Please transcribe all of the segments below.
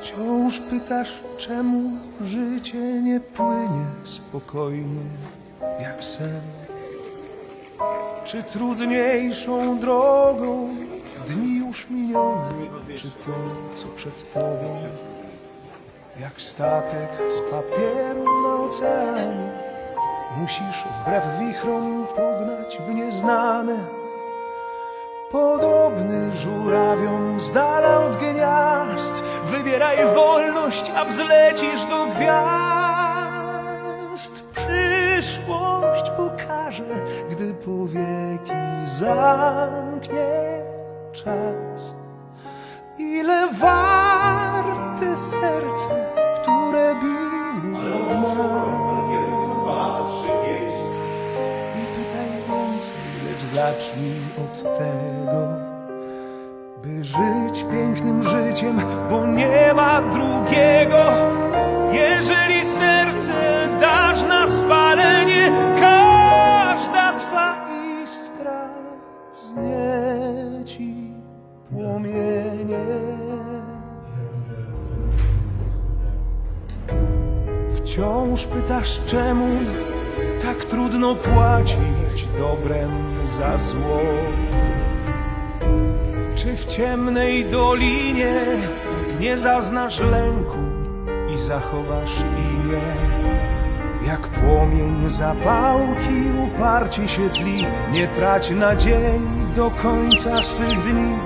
Wciąż pytasz, czemu życie nie płynie spokojnie jak sen? Czy trudniejszą drogą dni już minione, czy to, co przed tobą? Jak statek z papieru na oceanie, musisz wbrew wichrom pognać w nieznane. Podobny żurawiom z dala Wybieraj wolność, a wzlecisz do gwiazd. Przyszłość pokaże, gdy powieki zamknie czas. Ile warte serce, które biło nas. nie pytaj więcej, lecz zacznij od tego, by żyć pięknym życiem, bo nie ma drugiego. Jeżeli serce dasz na spalenie, każda twa iskra wznieci płomienie. Wciąż pytasz czemu tak trudno płacić dobrem za zło. Czy w ciemnej dolinie nie zaznasz lęku i zachowasz imię? Jak płomień zapałki uparcie się tli, nie trać nadziei do końca swych dni.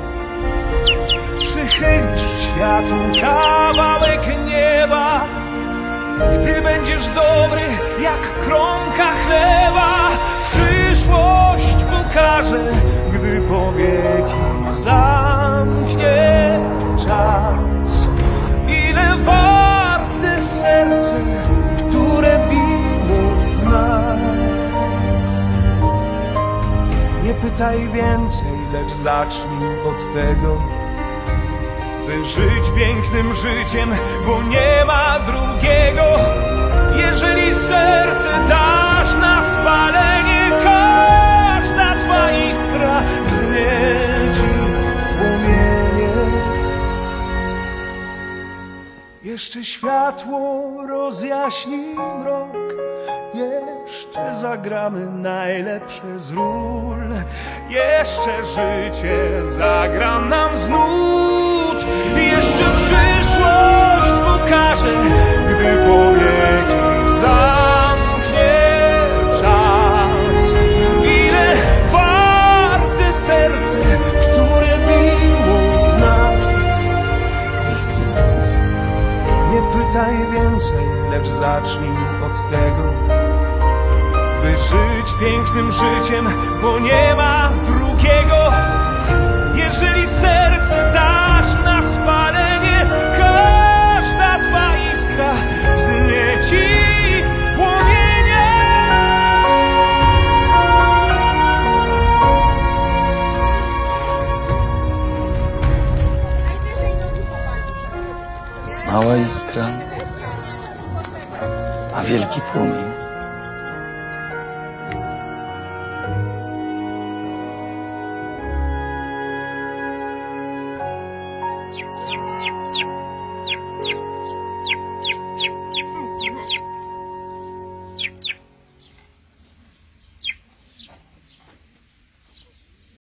Przychylisz światu kawałek nieba, gdy będziesz dobry jak kromka chleba, przyszłość pokaże, gdy powieki pytaj więcej, lecz zacznij od tego by żyć pięknym życiem, bo nie ma drugiego. Jeżeli serce dasz na spalenie, każda twa iskra wznieci płomienie. Jeszcze światło rozjaśni mrok, jeszcze zagramy najlepsze z ról, jeszcze życie zagra nam z nut, jeszcze przyszłość pokaże, gdy powieki zamknie czas. Ile warte serce, które biło w nas. Nie pytaj więcej, lecz zacznij od tego, by żyć pięknym życiem, bo nie ma drugiego. Jeżeli serce dasz na spalenie, każda twa iskra wznieci płomienie. Mała iskra, a wielki płomień. さあ、そ。